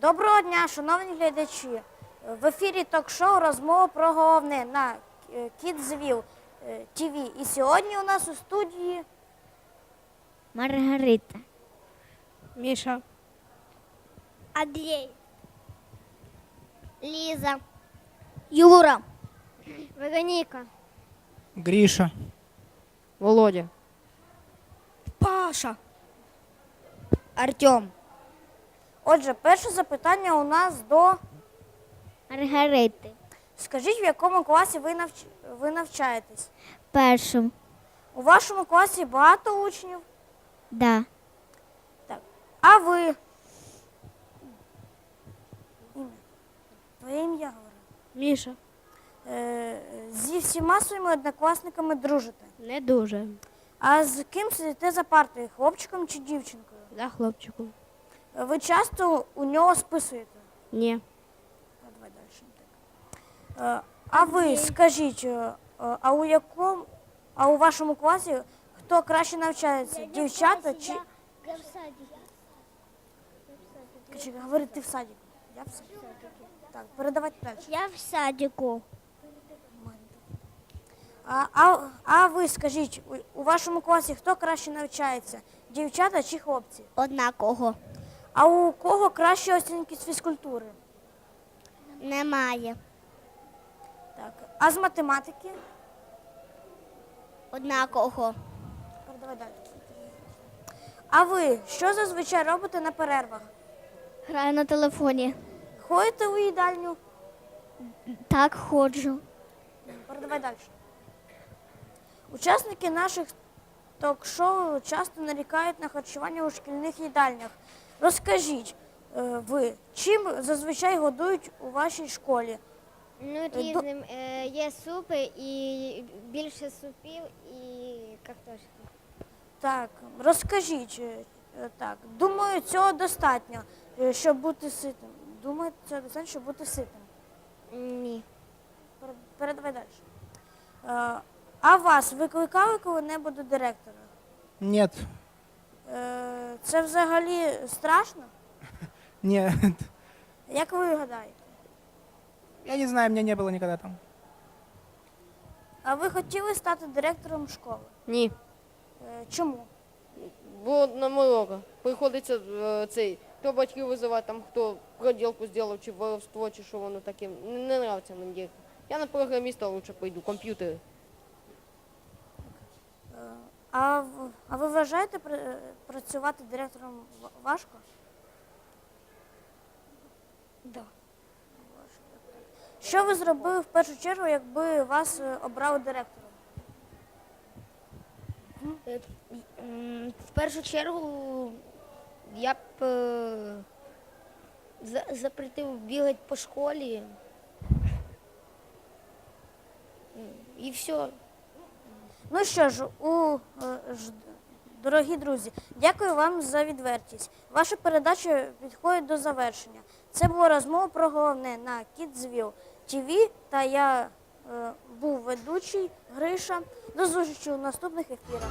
дня, шановні глядачі. В ефірі ток-шоу розмова про головне на е, Кідзвіл ТВ. І сьогодні у нас у студії Маргарита. Міша. Андрій. Ліза. Юра. Вероніка. Гриша. Володя. Паша. Артем. Отже, перше запитання у нас до. Маргарити. Скажіть, в якому класі ви, навч... ви навчаєтесь? Першим. У вашому класі багато учнів? Да. Так. А ви? Ім'я. Твоє ім'я говори. Міша. Е, зі всіма своїми однокласниками дружите. Не дуже. А з ким сидите за партою, хлопчиком чи дівчинкою? За хлопчиком. Ви часто у нього списуєте? Ні. А, давай далі. Так. Е, А ви скажіть, е, е, а у якому, а у вашому класі хто краще навчається? Дівчата чи. Я в садике. Чи говори, ти в садіку? Я в садіку. Так, передавайте далі. Я в садику. А, а, а ви скажіть, у, у вашому класі хто краще навчається? Дівчата чи хлопці? Однаково. А у кого кращі оцінки з фізкультури? Немає. Так. А з математики? Однаково. Передавай далі. А ви що зазвичай робите на перервах? Граю на телефоні. Ходите у їдальню? Так ходжу. Передавай далі. Учасники наших ток-шоу часто нарікають на харчування у шкільних їдальнях. Розкажіть е, ви, чим зазвичай годують у вашій школі? Ну, до- різним. Е, Є супи і більше супів і картошки. Так, розкажіть. е, е, Так, думаю, цього достатньо, е, щоб бути ситим. Думаю, цього достатньо, щоб бути ситим. Ні. Перед- Передавай далі. Е, А вас викликали коли-небудь до директора? Нет. Це взагалі страшно? Нет. Як ви гадаєте? Я не знаю, меня не было никогда там. А ви хотіли стати директором школи? Ні. Е, Чому? Бо на уроках приходиться е, цей, то батьків визивати, там хто проділку зробив, чи воровство, чи що воно таке. Не, не нравиться мені директор. Я на програміста лучше пойду, комп'ютери. Е, А, в- а ви вважаєте пр- працювати директором ва- важко? Да. Що ви зробили в першу чергу, якби вас е, обрали директором? М, В першу чергу я б е, за- запретив бігати по школі. М, І все. Ну що ж, у, е, ж- дорогі друзі, дякую вам за відвертість. Ваша передача підходить до завершення. Це була розмова про головне на Kidsville TV та я е, був ведучий Гриша. До зустрічі у наступних ефірах.